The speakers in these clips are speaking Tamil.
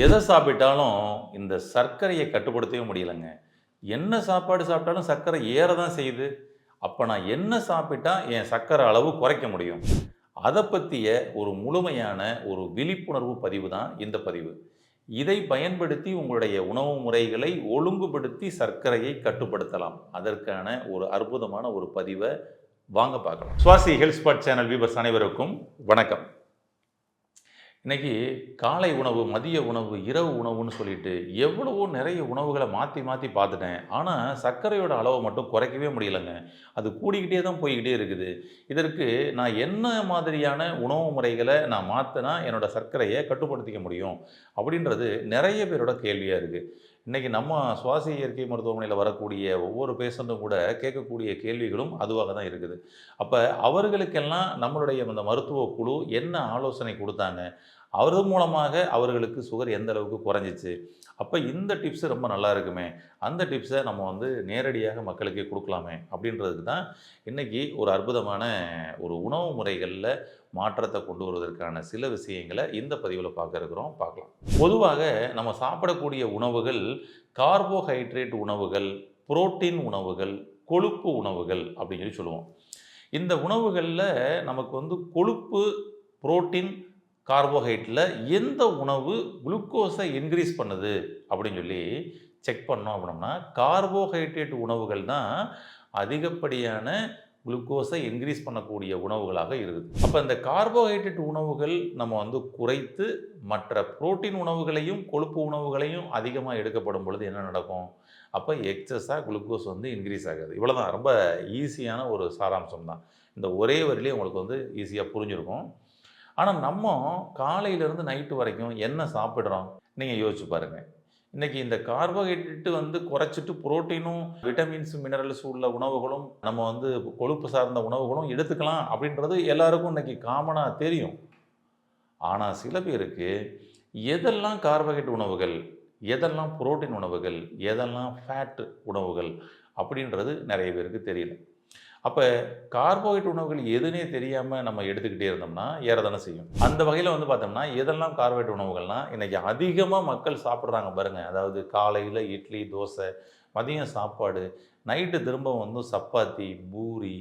எதை சாப்பிட்டாலும் இந்த சர்க்கரையை கட்டுப்படுத்தவே முடியலைங்க. என்ன சாப்பாடு சாப்பிட்டாலும் சர்க்கரை ஏற தான் செய்யுது. அப்போ நான் என்ன சாப்பிட்டா என் சர்க்கரை அளவு குறைக்க முடியும்? அதை பற்றிய ஒரு முழுமையான ஒரு விழிப்புணர்வு பதிவு தான் இந்த பதிவு. இதை பயன்படுத்தி உங்களுடைய உணவு முறைகளை ஒழுங்குபடுத்தி சர்க்கரையை கட்டுப்படுத்தலாம். அதற்கான ஒரு அற்புதமான ஒரு பதிவை வாங்க பார்க்கலாம். Swasi health spot channel viewers அனைவருக்கும் வணக்கம். இன்றைக்கி காலை உணவு மதிய உணவு இரவு உணவுன்னு சொல்லிட்டு எவ்வளவோ நிறைய உணவுகளை மாற்றி மாற்றி பார்த்துட்டேன். ஆனால் சர்க்கரையோட அளவை மட்டும் குறைக்கவே முடியலைங்க. அது கூடிக்கிட்டே தான் போய்கிட்டே இருக்குது. இதற்கு நான் என்ன மாதிரியான உணவு முறைகளை நான் மாற்றினா என்னோட சர்க்கரையை கட்டுப்படுத்திக்க முடியும்? அப்படின்றது நிறைய பேரோட கேள்வியாக இருக்குது இன்றைக்கி நம்ம சுவாசி இயற்கை மருத்துவமனையில் வரக்கூடிய ஒவ்வொரு பேஷண்ட்டும் கூட கேட்கக்கூடிய கேள்விகளும் அதுவாக தான் இருக்குது. அப்போ அவர்களுக்கெல்லாம் நம்மளுடைய இந்த மருத்துவ குழு என்ன ஆலோசனை கொடுத்தாங்க? அவர் மூலமாக அவர்களுக்கு சுகர் எந்த அளவுக்கு குறைஞ்சிச்சு? அப்போ இந்த டிப்ஸு ரொம்ப நல்லா இருக்குமே. அந்த டிப்ஸை நம்ம வந்து நேரடியாக மக்களுக்கே கொடுக்கலாமே அப்படின்றதுக்கு தான் இன்றைக்கி ஒரு அற்புதமான ஒரு உணவு முறைகளில் மாற்றத்தை கொண்டு வருவதற்கான சில விஷயங்களை இந்த பதிவில் பார்க்க இருக்கிறோம். பார்க்கலாம். பொதுவாக நம்ம சாப்பிடக்கூடிய உணவுகள் கார்போஹைட்ரேட் உணவுகள் புரோட்டீன் உணவுகள் கொழுப்பு உணவுகள் அப்படின்னு சொல்லி சொல்லுவோம். இந்த உணவுகளில் நமக்கு வந்து கொழுப்பு புரோட்டீன் கார்போஹைட்ரில் எந்த உணவு குளுக்கோஸை இன்க்ரீஸ் பண்ணுது அப்படின்னு சொல்லி செக் பண்ணோம் அப்படின்னோம்னா கார்போஹைட்ரேட் உணவுகள் தான் அதிகப்படியான குளுக்கோஸை இன்க்ரீஸ் பண்ணக்கூடிய உணவுகளாக இருக்குது. அப்போ இந்த கார்போஹைட்ரேட் உணவுகள் நம்ம வந்து குறைத்து மற்ற புரோட்டீன் உணவுகளையும் கொழுப்பு உணவுகளையும் அதிகமாக எடுக்கப்படும் பொழுது என்ன நடக்கும்? அப்போ எக்ஸஸாக குளுக்கோஸ் வந்து இன்க்ரீஸ் ஆகாது. இவ்வளோதான் ரொம்ப ஈஸியான ஒரு சாராம்சம் தான் இந்த ஒரே வரியிலே உங்களுக்கு வந்து ஈஸியாக புரிஞ்சிருக்கும். ஆனால் நம்ம காலையிலேருந்து நைட்டு வரைக்கும் என்ன சாப்பிட்றோம்? நீங்கள் யோசிச்சு பாருங்கள் இன்றைக்கி இந்த கார்போஹைட்ரேட்டு வந்து குறைச்சிட்டு புரோட்டீனும் விட்டமின்ஸ் மினரல்ஸ் உள்ள உணவுகளும் நம்ம வந்து கொழுப்பு சார்ந்த உணவுகளும் எடுத்துக்கலாம் அப்படின்றது எல்லாருக்கும் இன்றைக்கி காமனாக தெரியும். ஆனால் சில பேருக்கு எதெல்லாம் கார்போஹைட்ரேட் உணவுகள் எதெல்லாம் புரோட்டீன் உணவுகள் எதெல்லாம் ஃபேட் உணவுகள் அப்படின்றது நிறைய பேருக்கு தெரியல. அப்போ கார்போஹைட்ரேட் உணவுகள் எதுனே தெரியாமல் நம்ம எடுத்துக்கிட்டே இருந்தோம்னா ஏறதானே செய்யும். அந்த வகையில் வந்து பார்த்தோம்னா எதெல்லாம் கார்போஹைட்ரேட் உணவுகள்னால் இன்றைக்கி அதிகமாக மக்கள் சாப்பிட்றாங்க பாருங்கள் அதாவது காலையில் இட்லி தோசை மதியம் சாப்பாடு நைட்டு திரும்ப வந்து சப்பாத்தி பூரி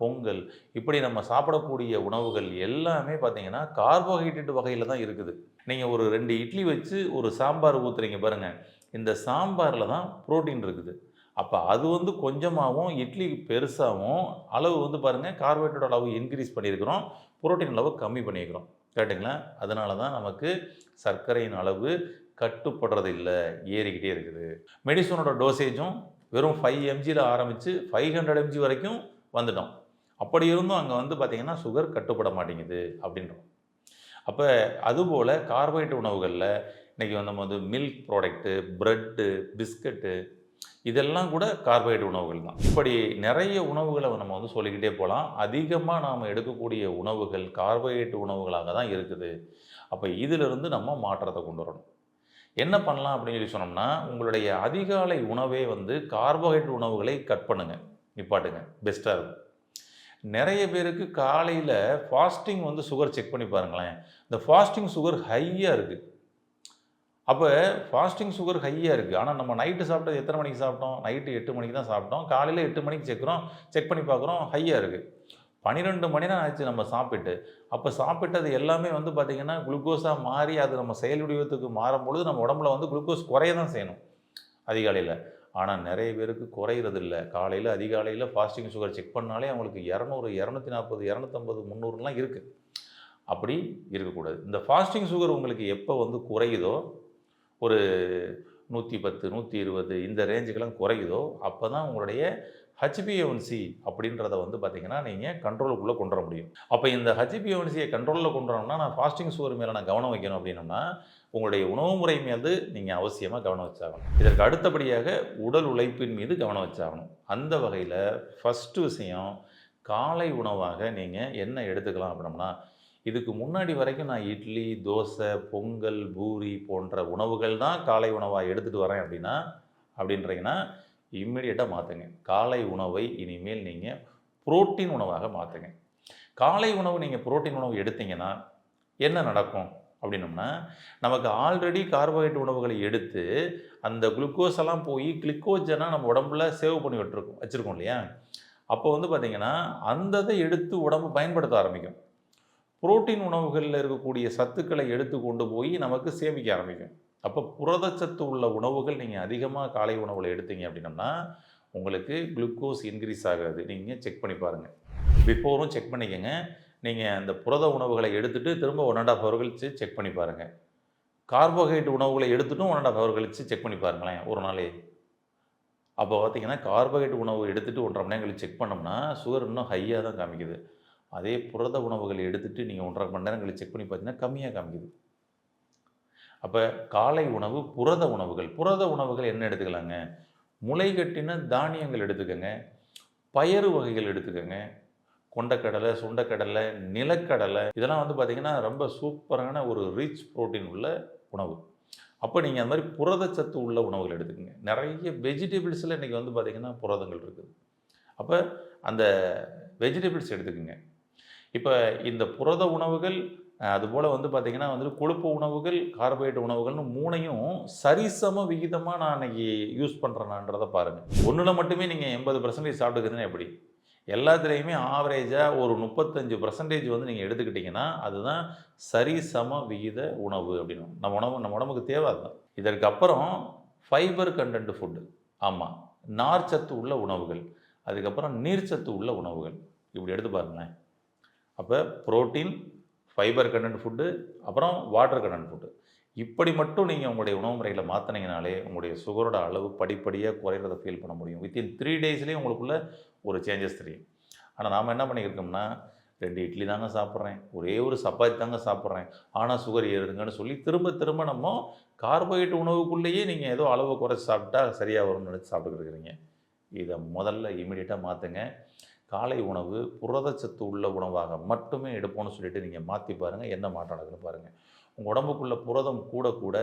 பொங்கல் இப்படி நம்ம சாப்பிடக்கூடிய உணவுகள் எல்லாமே பார்த்திங்கன்னா கார்போஹைட்ரேட் வகையில் தான் இருக்குது. நீங்கள் ஒரு ரெண்டு இட்லி வச்சு ஒரு சாம்பார் ஊற்றுறீங்க பாருங்கள் இந்த சாம்பாரில் தான் ப்ரோட்டீன் இருக்குது. அப்போ அது வந்து கொஞ்சமாகவும் இட்லி பெருசாகவும் அளவு வந்து பாருங்கள் கார்போஹைட்ரேட் அளவு இன்க்ரீஸ் பண்ணியிருக்கிறோம் புரோட்டீன் அளவு கம்மி பண்ணியிருக்கிறோம். கேட்டுங்களா? அதனால தான் நமக்கு சர்க்கரையின் அளவு கட்டுப்படுறது இல்லை ஏறிக்கிட்டே இருக்குது. மெடிசனோட டோசேஜும் வெறும் ஃபைவ் எம்ஜியில் ஆரம்பித்து ஃபைவ் ஹண்ட்ரட் எம்ஜி வரைக்கும் வந்துட்டோம். அப்படி இருந்தும் அங்கே வந்து பார்த்திங்கன்னா சுகர் கட்டுப்பட மாட்டேங்குது அப்படின்றோம். அப்போ அதுபோல் கார்போஹைட்ரேட் உணவுகளில் இன்றைக்கி வந்து நம்ம வந்து மில்க் ப்ராடக்ட்டு ப்ரெட்டு பிஸ்கட்டு இதெல்லாம் கூட கார்போஹைட் உணவுகள் தான். இப்படி நிறைய உணவுகளை நம்ம வந்து சொல்லிக்கிட்டே போகலாம். அதிகமாக நாம் எடுக்கக்கூடிய உணவுகள் கார்போஹைட் உணவுகளாக தான் இருக்குது. அப்போ இதிலிருந்து நம்ம மாற்றத்தை கொண்டு வரணும். என்ன பண்ணலாம் அப்படின்னு சொல்லி சொன்னோம்னா உங்களுடைய அதிகாலை உணவே வந்து கார்போஹைட்ரேட் உணவுகளை கட் பண்ணுங்கள் நிப்பாட்டுங்க. பெஸ்ட்டாக இருக்கும். நிறைய பேருக்கு காலையில் ஃபாஸ்டிங் வந்து சுகர் செக் பண்ணி பாருங்களேன். இந்த ஃபாஸ்டிங் சுகர் ஹையாக இருக்குது அப்போ ஃபாஸ்டிங் சுகர் ஹையாக இருக்குது ஆனால் நம்ம நைட்டு சாப்பிட்டது எத்தனை மணிக்கு சாப்பிட்டோம்? நைட்டு எட்டு மணிக்கு தான் சாப்பிட்டோம். காலையில் எட்டு மணிக்கு செக்கிறோம் செக் பண்ணி பார்க்குறோம். ஹையாக இருக்குது பன்னிரெண்டு மணி நேரம் ஆச்சு நம்ம சாப்பிட்டு. அப்போ சாப்பிட்டது எல்லாமே வந்து பார்த்திங்கன்னா குளுக்கோஸாக மாறி அது நம்ம செயல் வடிவத்துக்கு மாறும் பொழுது நம்ம உடம்புல வந்து குளுக்கோஸ் குறைய தான் செய்யணும் அதிகாலையில். ஆனால் நிறைய பேருக்கு குறையிறது இல்லை காலையில் அதிகாலையில் ஃபாஸ்டிங் சுகர் செக் பண்ணாலே அவங்களுக்கு இரநூறு இரநூத்தி நாற்பது இரநூத்தம்பது முந்நூறுலாம் இருக்குது அப்படி இருக்கக்கூடாது. இந்த ஃபாஸ்டிங் சுகர் உங்களுக்கு எப்போ வந்து குறையுதோ ஒரு நூற்றி பத்து நூற்றி இருபது இந்த ரேஞ்சுக்கெல்லாம் குறையுதோ அப்போ தான் உங்களுடைய ஹச்பிஎன்சி அப்படின்றத வந்து பார்த்திங்கன்னா நீங்கள் கண்ட்ரோலுக்குள்ளே கொண்டு வர முடியும். அப்போ இந்த ஹச்பிஎன்சியை கண்ட்ரோலில் கொண்டு வரணும்னா நான் ஃபாஸ்டிங் சுகர் மேலே நான் கவனம் வைக்கணும் அப்படின்னோம்னா உங்களுடைய உணவு முறை மீது நீங்கள் அவசியமாக கவனம் வச்சாகணும். இதற்கு அடுத்தபடியாக உடல் உழைப்பின் மீது கவனம் வச்சாகணும். அந்த வகையில் ஃபஸ்ட்டு விஷயம் காலை உணவாக நீங்கள் என்ன எடுத்துக்கலாம் அப்படின்னோம்னா இதுக்கு முன்னாடி வரைக்கும் நான் இட்லி தோசை பொங்கல் பூரி போன்ற உணவுகள் தான் காலை உணவாக எடுத்துகிட்டு வரேன் அப்படின்னா அப்படின்றீங்கன்னா இம்மிடியட்டாக மாற்றுங்க காலை உணவை இனிமேல் நீங்கள் புரோட்டீன் உணவாக மாற்றுங்க காலை உணவு நீங்கள் புரோட்டீன் உணவு எடுத்தீங்கன்னா என்ன நடக்கும் அப்படின்னம்னா நமக்கு ஆல்ரெடி கார்போஹைட்ரேட் உணவுகளை எடுத்து அந்த குளுக்கோஸ் எல்லாம் போய் கிளிக்கோஜனாக நம்ம உடம்புல சேவ் பண்ணி விட்டுருக்கோம் வச்சுருக்கோம் இல்லையா? அப்போ வந்து பார்த்திங்கன்னா அந்த இதை எடுத்து உடம்பு பயன்படுத்த ஆரம்பிக்கும். புரோட்டீன் உணவுகளில் இருக்கக்கூடிய சத்துக்களை எடுத்து கொண்டு போய் நமக்கு சேமிக்க ஆரம்பிக்கும். அப்போ புரதச்சத்து உள்ள உணவுகள் நீங்கள் அதிகமாக காலை உணவில் எடுத்தீங்க அப்படின்னம்னா உங்களுக்கு குளுக்கோஸ் இன்க்ரீஸ் ஆகாது. நீங்கள் செக் பண்ணி பாருங்கள் பிஃபோரும் செக் பண்ணிக்கோங்க. நீங்கள் அந்த புரத உணவுகளை எடுத்துகிட்டு திரும்ப ஒன் அண்ட் ஆஃப் ஹவர் கழிச்சு செக் பண்ணி பாருங்கள் கார்போஹைட்ரேட் உணவுகளை எடுத்துட்டும் ஒன் அண்ட் ஆஃப் ஹவர் கழிச்சு செக் பண்ணி பாருங்களேன் ஒரு நாளே. அப்போ பார்த்தீங்கன்னா கார்போஹைட்ரேட் உணவு எடுத்துகிட்டு ஒன்றரை மணி நேரம் கழித்து செக் பண்ணோம்னா சுகர் இன்னும் ஹையாக தான் காமிக்குது. அதே புரத உணவுகளை எடுத்துகிட்டு நீங்கள் ஒன்றரை மணி நேரங்களை செக் பண்ணி பார்த்தீங்கன்னா கம்மியாக காமிக்குது. அப்போ காலை உணவு புரத உணவுகள். புரத உணவுகள் என்ன எடுத்துக்கலாங்க? முளைகட்டின தானியங்கள் எடுத்துக்கோங்க. பயறு வகைகள் எடுத்துக்கோங்க. கொண்டக்கடலை சுண்டக்கடலை நிலக்கடலை இதெல்லாம் வந்து பார்த்திங்கன்னா ரொம்ப சூப்பரான ஒரு ரிச் ப்ரோட்டீன் உள்ள உணவு. அப்போ நீங்கள் அந்த மாதிரி புரதச்சத்து உள்ள உணவுகள் எடுத்துக்கோங்க. நிறைய வெஜிடபிள்ஸில் இன்றைக்கி வந்து பார்த்திங்கன்னா புரதங்கள் இருக்குது. அப்போ அந்த வெஜிடபிள்ஸ் எடுத்துக்கோங்க. இப்போ இந்த புரத உணவுகள் அதுபோல் வந்து பார்த்திங்கன்னா வந்துட்டு கொழுப்பு உணவுகள் கார்போஹைட்ரேட் உணவுகள்னு மூணையும் சரிசம விகிதமாக நான் அன்றைக்கி யூஸ் பண்ணுறேனான்றதை பாருங்கள் ஒன்றில் மட்டுமே நீங்கள் எண்பது பர்சன்டேஜ் சாப்பிட்டுக்கிறதுனா எப்படி? எல்லாத்துலேயுமே ஆவரேஜாக ஒரு முப்பத்தஞ்சு பர்சன்டேஜ் வந்து நீங்கள் எடுத்துக்கிட்டிங்கன்னா அதுதான் சரிசம விகித உணவு அப்படின்னு நம்ம உணவு நம்ம உடம்புக்கு தேவை அதுதான் இதற்கப்புறம் ஃபைபர் கண்டென்ட் ஃபுட்டு ஆமாம் நார்ச்சத்து உள்ள உணவுகள். அதுக்கப்புறம் நீர்ச்சத்து உள்ள உணவுகள். இப்படி எடுத்து பாருங்களேன். அப்போ புரோட்டீன் ஃபைபர் கண்டென்ட் ஃபுட்டு அப்புறம் வாட்டர் கண்டென்ட் ஃபுட்டு இப்படி மட்டும் நீங்கள் உங்களுடைய உணவு முறைகளை மாற்றினீங்கனாலே உங்களுடைய சுகரோட அளவு படிப்படியாக குறையிறத ஃபீல் பண்ண முடியும். வித்தின் த்ரீ டேஸ்லேயே உங்களுக்குள்ள ஒரு சேஞ்சஸ் தெரியும். ஆனால் நாம் என்ன பண்ணியிருக்கோம்னா ரெண்டு இட்லி தாங்க சாப்பிட்றேன் ஒரே ஒரு சப்பாத்தி தாங்க சாப்பிட்றேன். ஆனால் சுகர் ஏறுதுங்கன்னு சொல்லி திரும்ப திரும்ப நம்ம கார்போஹைட்ரேட் உணவுக்குள்ளேயே நீங்கள் ஏதோ அளவு குறைச்சி சாப்பிட்டா சரியாக வரும்னு நினச்சி சாப்பிட்டுக்கிட்டு இருக்கிறீங்க. இதை முதல்ல இமீடியட்டாக மாற்றுங்க காலை உணவு புரதச்சத்து உள்ள உணவாக மட்டுமே எடுப்போம்னு சொல்லிட்டு நீங்கள் மாற்றி பாருங்கள் என்ன மாற்றம் நடக்குன்னு பாருங்கள் உங்கள் உடம்புக்குள்ளே புரதம் கூட கூட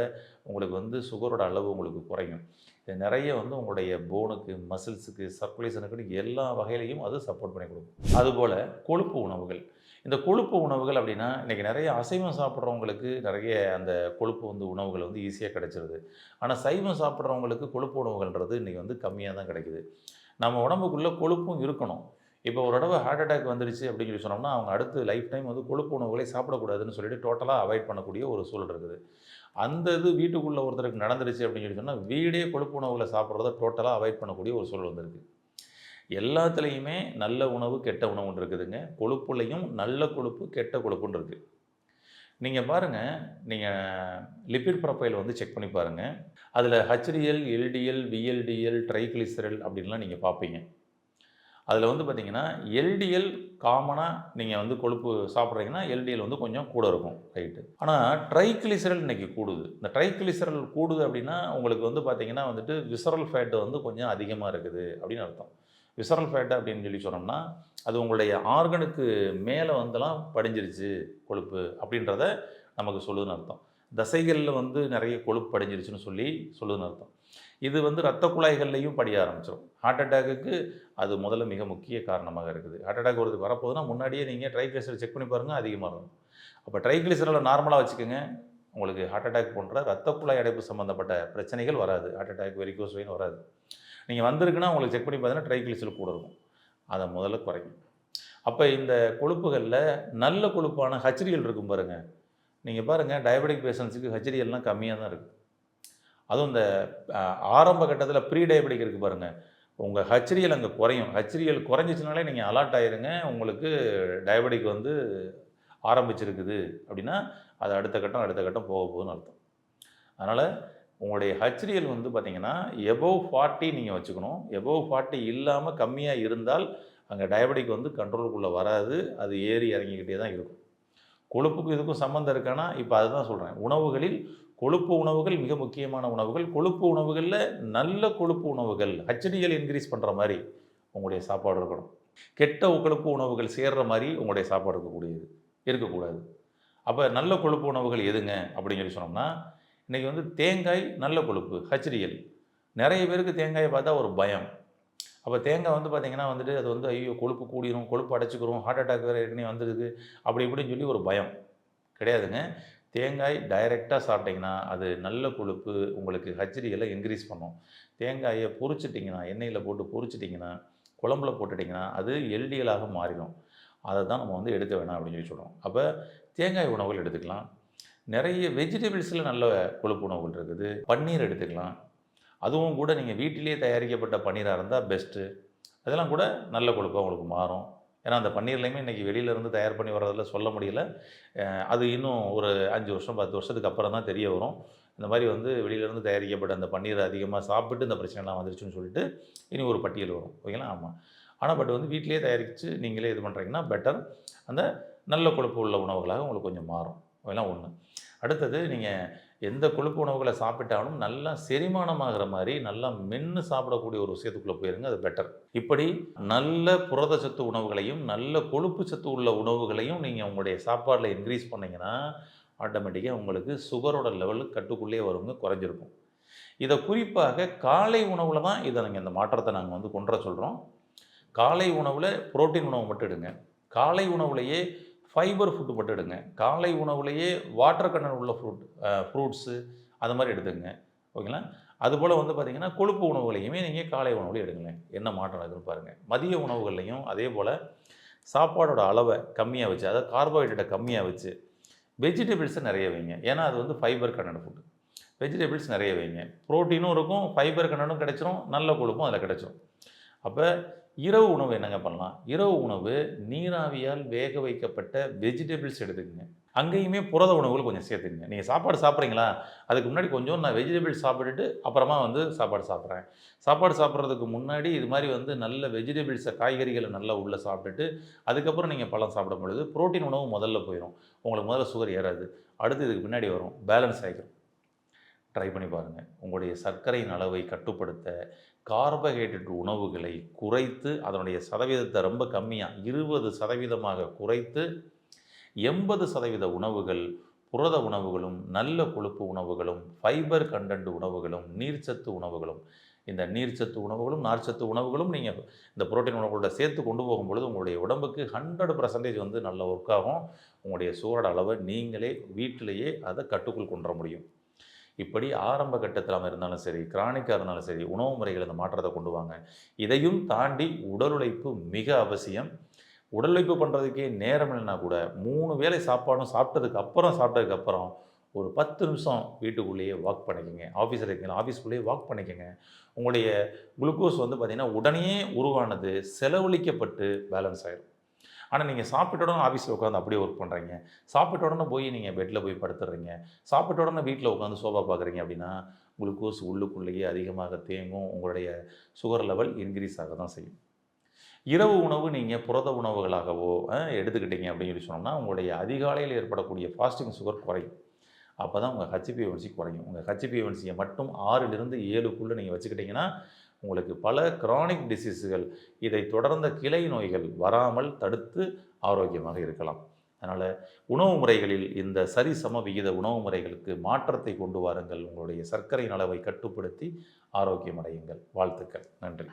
உங்களுக்கு வந்து சுகரோட அளவு உங்களுக்கு குறையும். இது நிறைய வந்து உங்களுடைய போனுக்கு மசில்ஸுக்கு சர்க்குலேஷனுக்கு எல்லா வகையிலையும் அது சப்போர்ட் பண்ணி கொடுக்கும். அதுபோல் கொழுப்பு உணவுகள். இந்த கொழுப்பு உணவுகள் அப்படின்னா இன்றைக்கி நிறைய அசைவம் சாப்பிட்றவங்களுக்கு நிறைய அந்த கொழுப்பு வந்து உணவுகள் வந்து ஈஸியாக கிடைச்சிருது. ஆனால் சைவம் சாப்பிட்றவங்களுக்கு கொழுப்பு உணவுகள்ன்றது இன்றைக்கி வந்து கம்மியாக தான் கிடைக்குது. நம்ம உடம்புக்குள்ளே கொழுப்பும் இருக்கணும். இப்போ ஒரு தடவை ஹார்ட் அட்டாக் வந்துருச்சு அப்படின்னு சொல்லி சொன்னோம்னா அவங்க அடுத்து லைஃப் டைம் வந்து கொழுப்பு உணவுகளை சாப்பிடக்கூடாதுன்னு சொல்லிட்டு டோட்டலாக அவாய்ட் பண்ணக்கூடிய ஒரு சூழல் இருக்குது. அந்த இது வீட்டுக்குள்ளே ஒருத்தருக்கு நடந்துருச்சு அப்படின்னு சொல்லி சொன்னால் வீடே கொழுப்பு உணவுகளை சாப்பிட்றத டோட்டலாக அவாய்ட் பண்ணக்கூடிய ஒரு சூழல் வந்திருக்கு. எல்லாத்துலேயுமே நல்ல உணவு கெட்ட உணவுன்னு இருக்குதுங்க. கொழுப்புலையும் நல்ல கொழுப்பு கெட்ட கொழுப்புன்னு இருக்குது நீங்கள் பாருங்கள் நீங்கள் லிப்பிட் ப்ரொஃபைல் வந்து செக் பண்ணி பாருங்கள் அதில் ஹச்டிஎல் எல்டிஎல் விஎல்டிஎல் ட்ரைகிளிசரல் அப்படின்லாம் நீங்கள் பார்ப்பீங்க. அதில் வந்து பார்த்திங்கன்னா எல்டிஎல் காமனாக நீங்கள் வந்து கொழுப்பு சாப்பிட்றீங்கன்னா எல்டிஎல் வந்து கொஞ்சம் கூட இருக்கும் ரைட்டு ஆனால் ட்ரைக்ளிசரல் இன்றைக்கி கூடுது. இந்த ட்ரைக்ளிசரல் கூடுது அப்படின்னா உங்களுக்கு வந்து பார்த்திங்கன்னா வந்துட்டு விசரல் ஃபேட்டு வந்து கொஞ்சம் அதிகமாக இருக்குது அப்படின்னு அர்த்தம். விசரல் ஃபேட்டு அப்படின்னு சொல்லி சொன்னோம்னா அது உங்களுடைய ஆர்கனுக்கு மேலே வந்துலாம் படிஞ்சிருச்சு கொழுப்பு அப்படின்றத நமக்கு சொல்லுதுன்னு அர்த்தம். தசைகளில் வந்து நிறைய கொழுப்பு அடைஞ்சிருச்சுன்னு சொல்லி சொல்லுதுன்னு அர்த்தம். இது வந்து ரத்த குழாய்கள்லையும் படிய ஆரம்பிச்சிடும் ஹார்ட் அட்டாக்கு அது முதல்ல மிக முக்கிய காரணமாக இருக்குது. ஹார்ட் அட்டாக் வருது வரப்போகுதுன்னா முன்னாடியே நீங்கள் ட்ரைக்ளிசரல் செக் பண்ணி பாருங்கள் அதிகமாக இருக்கும். அப்போ ட்ரைக்ளிசரலை நார்மலாக வச்சுக்கோங்க. உங்களுக்கு ஹார்ட் அட்டாக் போன்ற ரத்த குழாய் அடைப்பு சம்மந்தப்பட்ட பிரச்சனைகள் வராது. ஹார்ட் அட்டாக் வெரிகோஸ் வெயின் வராது. நீங்கள் வந்திருக்குன்னா உங்களுக்கு செக் பண்ணி பார்த்தீங்கன்னா ட்ரைக்ளிசரல் கூட இருக்கும். அதை முதல்ல குறைக்கும் அப்போ இந்த கொழுப்புகளில் நல்ல கொழுப்பான ஹச்சரிகள் இருக்கும் பாருங்கள் நீங்கள் பாருங்கள் டயபெட்டிக் பேஷண்ட்ஸுக்கு ஹெச்டிஎல்லாம் கம்மியாக தான் இருக்குது அதுவும் இந்த ஆரம்ப கட்டத்தில் ப்ரீ டயபெட்டிக் இருக்குது பாருங்கள் உங்கள் ஹச்ரியல் அங்கே குறையும். ஹச்ரியல் குறைஞ்சிச்சுனாலே நீங்கள் அலர்ட் ஆயிருங்க உங்களுக்கு டயபெட்டிக் வந்து ஆரம்பிச்சிருக்குது அப்படின்னா அது அடுத்த கட்டம் அடுத்த கட்டம் போக போகுதுன்னு அர்த்தம். அதனால் உங்களுடைய ஹச்ரியல் வந்து பார்த்திங்கன்னா எபோவ் ஃபார்ட்டி நீங்கள் வச்சுக்கணும். எபோவ் ஃபார்ட்டி இல்லாமல் கம்மியாக இருந்தால் அங்கே டயபெட்டிக் வந்து கண்ட்ரோலுக்குள்ளே வராது. அது ஏறி இறங்கிக்கிட்டே தான் இருக்கும். கொழுப்புக்கும் இதுக்கும் சம்மந்தம் இருக்கானா இப்போ அதுதான் சொல்கிறேன் உணவுகளில் கொழுப்பு உணவுகள் மிக முக்கியமான உணவுகள். கொழுப்பு உணவுகளில் நல்ல கொழுப்பு உணவுகள் ஹச்டிஎல் இன்க்ரீஸ் பண்ணுற மாதிரி உங்களுடைய சாப்பாடு இருக்கணும். கெட்ட கொழுப்பு உணவுகள் சேர்கிற மாதிரி உங்களுடைய சாப்பாடு இருக்கக்கூடியது இருக்கக்கூடாது. அப்போ நல்ல கொழுப்பு உணவுகள் எதுங்க? அப்படின்னு சொல்லி சொன்னோம்னா இன்றைக்கி வந்து தேங்காய் நல்ல கொழுப்பு ஹச்டிஎல் நிறைய பேருக்கு தேங்காயை பார்த்தா ஒரு பயம். அப்போ தேங்காய் வந்து பார்த்திங்கன்னா வந்துட்டு அது வந்து ஐயோ கொழுப்பு கூடிரும் கொழுப்பு அடைச்சிக்கிறோம் ஹார்ட் அட்டாக் வேறு ஏற்கனவே வந்துருக்கு அப்படி இப்படின்னு சொல்லி ஒரு பயம். கிடையாதுங்க. தேங்காய் டைரெக்டாக சாப்பிட்டிங்கன்னா அது நல்ல கொழுப்பு உங்களுக்கு ஹச்டிகளை இன்க்ரீஸ் பண்ணும். தேங்காயை பொரிச்சிட்டிங்கன்னா எண்ணெயில் போட்டு பொரிச்சிட்டிங்கன்னா குழம்புல போட்டுட்டிங்கன்னா அது எல்டிஎலாக மாறிடும். அதை தான் நம்ம வந்து எடுக்க வேணாம் அப்படின்னு சொல்லி சொல்கிறோம் அப்போ தேங்காய் உணவுகள் எடுத்துக்கலாம். நிறைய வெஜிடபிள்ஸில் நல்ல கொழுப்பு உணவுகள் இருக்குது. பன்னீர் எடுத்துக்கலாம். அதுவும் கூட நீங்கள் வீட்டிலேயே தயாரிக்கப்பட்ட பன்னீராக இருந்தால் பெஸ்ட்டு அதெல்லாம் கூட நல்ல கொழுப்பாக உங்களுக்கு மாறும். ஏன்னா அந்த பன்னீர்லையுமே இன்றைக்கி வெளியிலேருந்து தயார் பண்ணி வர்றதில் சொல்ல முடியல. அது இன்னும் ஒரு அஞ்சு வருஷம் பத்து வருஷத்துக்கு அப்புறம் தான் தெரிய வரும். இந்த மாதிரி வந்து வெளியிலேருந்து தயாரிக்கப்பட்ட அந்த பன்னீர் அதிகமாக சாப்பிட்டு இந்த பிரச்சனைலாம் வந்துருச்சுன்னு சொல்லிட்டு இனி ஒரு பட்டியல் வரும். ஓகேங்களா? ஆமாம் ஆனால் பட் வந்து வீட்டிலே தயாரித்து நீங்களே இது பண்ணுறீங்கன்னா பெட்டர் அந்த நல்ல கொழுப்பு உள்ள உணவுகளாக உங்களுக்கு கொஞ்சம் மாறும். அதெல்லாம் ஒன்று அடுத்தது நீங்கள் எந்த கொழுப்பு உணவுகளை சாப்பிட்டாலும் நல்லா செரிமானமாகிற மாதிரி நல்லா மென்று சாப்பிடக்கூடிய ஒரு விஷயத்துக்குள்ளே போயிருங்க அது பெட்டர் இப்படி நல்ல புரதச்சத்து உணவுகளையும் நல்ல கொழுப்பு சத்து உள்ள உணவுகளையும் நீங்கள் உங்களுடைய சாப்பாட்டில் இன்க்ரீஸ் பண்ணிங்கன்னா ஆட்டோமேட்டிக்காக உங்களுக்கு சுகரோட லெவலு கட்டுக்குள்ளேயே வருங்க குறைஞ்சிருக்கும். இதை குறிப்பாக காலை உணவில் தான் இதை நாங்கள் இந்த மாற்றத்தை நாங்கள் வந்து கொண்டு சொல்கிறோம் காலை உணவில் புரோட்டீன் உணவு மட்டும் எடுங்க. காலை உணவுலையே ஃபைபர் ஃபுட்டு மட்டும் எடுங்க. காலை உணவுலேயே வாட்டர் கண்டென்ட் உள்ள ஃப்ரூட் ஃப்ரூட்ஸு அது மாதிரி எடுத்துங்க ஓகேங்களா அதுபோல் வந்து பார்த்திங்கன்னா கொழுப்பு உணவுகளையுமே நீங்கள் காலை உணவுல எடுங்களேன். என்ன மாற்றம் இருக்குன்னு பாருங்கள் மதிய உணவுகள்லையும் அதே போல் சாப்பாடோட அளவை கம்மியாக வச்சு அதாவது கார்போஹைட்ரேட்டை கம்மியாக வச்சு வெஜிடபிள்ஸை நிறைய வைங்க. ஏன்னா அது வந்து ஃபைபர் கண்டென்ட் ஃபுட்டு வெஜிடபிள்ஸ் நிறைய வைங்க. ப்ரோட்டீனும் இருக்கும் ஃபைபர் கண்டனும் கிடைச்சிரும் நல்ல கொழுப்பும் அதில் கிடைச்சிரும். அப்போ இரவு உணவு என்னங்க பண்ணலாம்? இரவு உணவு நீராவியால் வேக வைக்கப்பட்ட வெஜிடபிள்ஸ் எடுத்துக்கங்க. அங்கேயுமே புரத உணவுகள் கொஞ்சம் சேர்த்துக்குங்க. நீங்கள் சாப்பாடு சாப்பிட்றீங்களா? அதுக்கு முன்னாடி கொஞ்சம் நான் வெஜிடபிள்ஸ் சாப்பிட்டுட்டு அப்புறமா வந்து சாப்பாடு சாப்பிட்றேன். சாப்பாடு சாப்பிட்றதுக்கு முன்னாடி இது மாதிரி வந்து நல்ல வெஜிடபிள்ஸை காய்கறிகளை நல்லா உள்ளே சாப்பிட்டுட்டு அதுக்கப்புறம் நீங்கள் பழம் சாப்பிடும் பொழுது புரோட்டீன் உணவு முதல்ல போயிடும் உங்களுக்கு முதல்ல சுகர் ஏறாது. அடுத்து இதுக்கு பின்னாடி வரும். பேலன்ஸ் ஆகிடும் ட்ரை பண்ணி பாருங்கள் உங்களுடைய சர்க்கரையின் அளவை கட்டுப்படுத்த கார்போஹைட்ரேட் உணவுகளை குறைத்து அதனுடைய சதவீதத்தை ரொம்ப கம்மியாக இருபது சதவீதமாக குறைத்து எண்பது சதவீத உணவுகள் புரத உணவுகளும் நல்ல கொழுப்பு உணவுகளும் ஃபைபர் கண்டென்ட் உணவுகளும் நீர்ச்சத்து உணவுகளும். இந்த நீர்ச்சத்து உணவுகளும் நார்ச்சத்து உணவுகளும் நீங்கள் இந்த புரோட்டீன் உணவுகளோட சேர்த்து கொண்டு போகும்பொழுது உங்களுடைய உடம்புக்கு ஹண்ட்ரட் பர்சன்டேஜ் வந்து நல்ல ஒர்க் ஆகும். உங்களுடைய சூழல் அளவை நீங்களே வீட்டிலேயே அதை கட்டுக்குள் கொண்டு வர முடியும். இப்படி ஆரம்ப கட்டத்தில் இருந்தாலும் சரி கிரானிக்காக இருந்தாலும் சரி உணவு முறைகள் இந்த மாற்றத்தை கொண்டு வாங்க. இதையும் தாண்டி உடல் உழைப்பு மிக அவசியம். உடல் உழைப்பு பண்ணுறதுக்கே நேரம் இல்லைன்னா கூட மூணு வேளை சாப்பாடும் சாப்பிட்டதுக்கு அப்புறம் சாப்பிட்டதுக்கு அப்புறம் ஒரு பத்து நிமிஷம் வீட்டுக்குள்ளேயே வாக் பண்ணிக்கோங்க. ஆஃபீஸில் இருக்கீங்க ஆஃபீஸ்க்குள்ளேயே வாக் பண்ணிக்கோங்க. உங்களுடைய குளுக்கோஸ் வந்து பார்த்திங்கன்னா உடனே உருவானது செலவழிக்கப்பட்டு பேலன்ஸ் ஆகிடும் ஆனால் நீங்கள் சாப்பிட்ட உடனே ஆஃபீஸில் உட்காந்து அப்படியே ஒர்க் பண்ணுறீங்க சாப்பிட்ட உடனே போய் நீங்கள் பெட்டில் போய் படுத்துடுறீங்க சாப்பிட்ட உடனே வீட்டில் உட்காந்து சோஃபா பார்க்குறீங்க அப்படின்னா குளுக்கோஸ் உள்ளுக்குள்ளேயே அதிகமாக தேங்கும். உங்களுடைய சுகர் லெவல் இன்க்ரீஸ் ஆக தான் செய்யும். இரவு உணவு நீங்கள் புரத உணவுகளாகவோ எடுத்துக்கிட்டீங்க அப்படின்னு சொல்லி சொன்னோம்னா உங்களுடைய அதிகாலையில் ஏற்படக்கூடிய ஃபாஸ்டிங் சுகர் குறையும். அப்போ தான் உங்கள் ஹச்சிபிஎன்சி குறையும். உங்கள் ஹச்சிபிஎன்சியை மட்டும் ஆறிலிருந்து ஏழுக்குள்ளே நீங்கள் வச்சுக்கிட்டிங்கன்னா உங்களுக்கு பல கிரானிக் டிசீஸுகள் இதை தொடர்ந்த கிளை நோய்கள் வராமல் தடுத்து ஆரோக்கியமாக இருக்கலாம். அதனால் உணவு முறைகளில் இந்த சரிசம விகித உணவு முறைகளுக்கு மாற்றத்தை கொண்டு வாருங்கள். உங்களுடைய சர்க்கரையின் அளவை கட்டுப்படுத்தி ஆரோக்கியம் அடையுங்கள் வாழ்த்துக்கள். நன்றி.